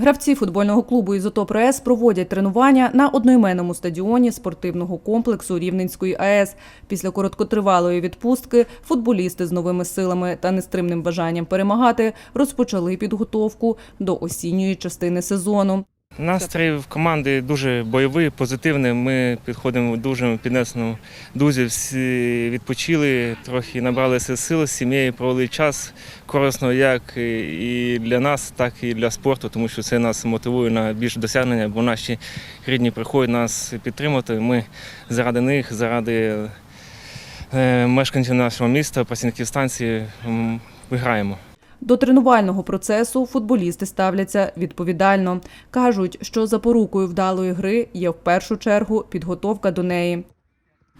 Гравці футбольного клубу «Ізотоп РС» проводять тренування на одноіменному стадіоні спортивного комплексу Рівненської АЕС. Після короткотривалої відпустки футболісти з новими силами та нестримним бажанням перемагати розпочали підготовку до осінньої частини сезону. Настрій в команди дуже бойовий, позитивний. Ми підходимо в дуже піднесеному дузі. Всі відпочили, трохи набралися сил з сім'єю, провели час корисно як і для нас, так і для спорту, тому що це нас мотивує на більше досягнення, бо наші рідні приходять нас підтримати. Ми заради них, заради е, мешканців нашого міста, працівників станції виграємо. До тренувального процесу футболісти ставляться відповідально. Кажуть, що запорукою вдалої гри є в першу чергу підготовка до неї.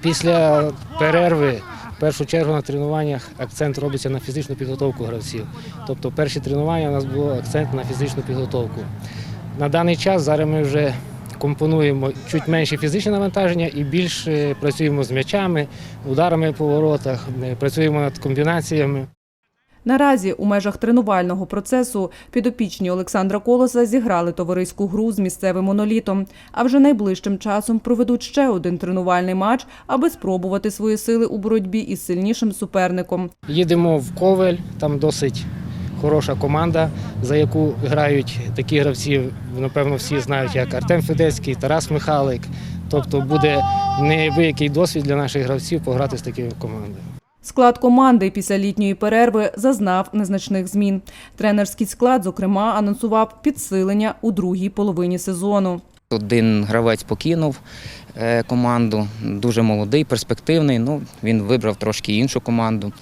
Після перерви, в першу чергу на тренуваннях акцент робиться на фізичну підготовку гравців. Тобто перші тренування у нас було акцент на фізичну підготовку. На даний час зараз ми вже компонуємо чуть менше фізичне навантаження і більше працюємо з м'ячами, ударами по воротах, е, працюємо над комбінаціями. Наразі у межах тренувального процесу підопічні Олександра Колоса зіграли товариську гру з місцевим монолітом. А вже найближчим часом проведуть ще один тренувальний матч, аби спробувати свої сили у боротьбі із сильнішим суперником. Їдемо в Ковель, там досить хороша команда, за яку грають такі гравці, напевно, всі знають, як Артем Федецький, Тарас Михалик. Тобто буде неабиякий досвід для наших гравців пограти з такими командами. Склад команди після літньої перерви зазнав незначних змін. Тренерський склад, зокрема, анонсував підсилення у другій половині сезону. Один гравець покинув е, команду, дуже молодий, перспективний. Ну, він вибрав трошки іншу команду.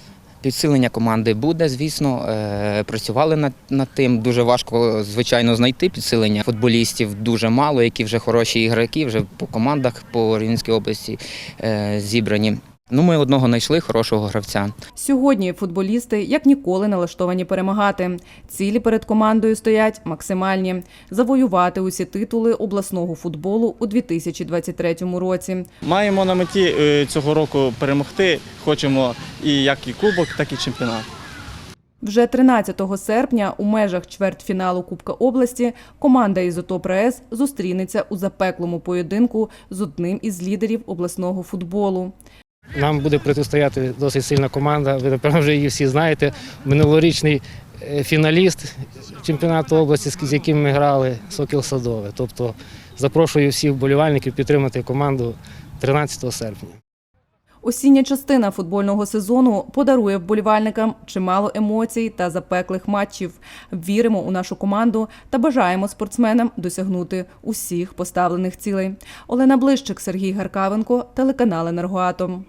Підсилення команди буде, звісно. Е, Працювали над, над тим. Дуже важко, звичайно, знайти підсилення. Футболістів дуже мало, які вже хороші ігроки, вже по командах по Рівненській області е, зібрані. Ну, ми одного знайшли хорошого гравця. Сьогодні футболісти як ніколи налаштовані перемагати. Цілі перед командою стоять максимальні завоювати усі титули обласного футболу у 2023 році. Маємо на меті е, цього року перемогти. Хочемо і як і кубок, так і чемпіонат. Вже 13 серпня у межах чвертьфіналу Кубка області команда «Ізотоп РС» зустрінеться у запеклому поєдинку з одним із лідерів обласного футболу. Нам буде протистояти досить сильна команда. Ви напевно вже її всі знаєте. Минулорічний е, фіналіст чемпіонату області, з яким ми грали, Сокіл Садове. Тобто запрошую всіх вболівальників підтримати команду 13 серпня. Осіння частина футбольного сезону подарує вболівальникам чимало емоцій та запеклих матчів. Віримо у нашу команду та бажаємо спортсменам досягнути усіх поставлених цілей. Олена Блищик, Сергій Гаркавенко, телеканал Енергоатом.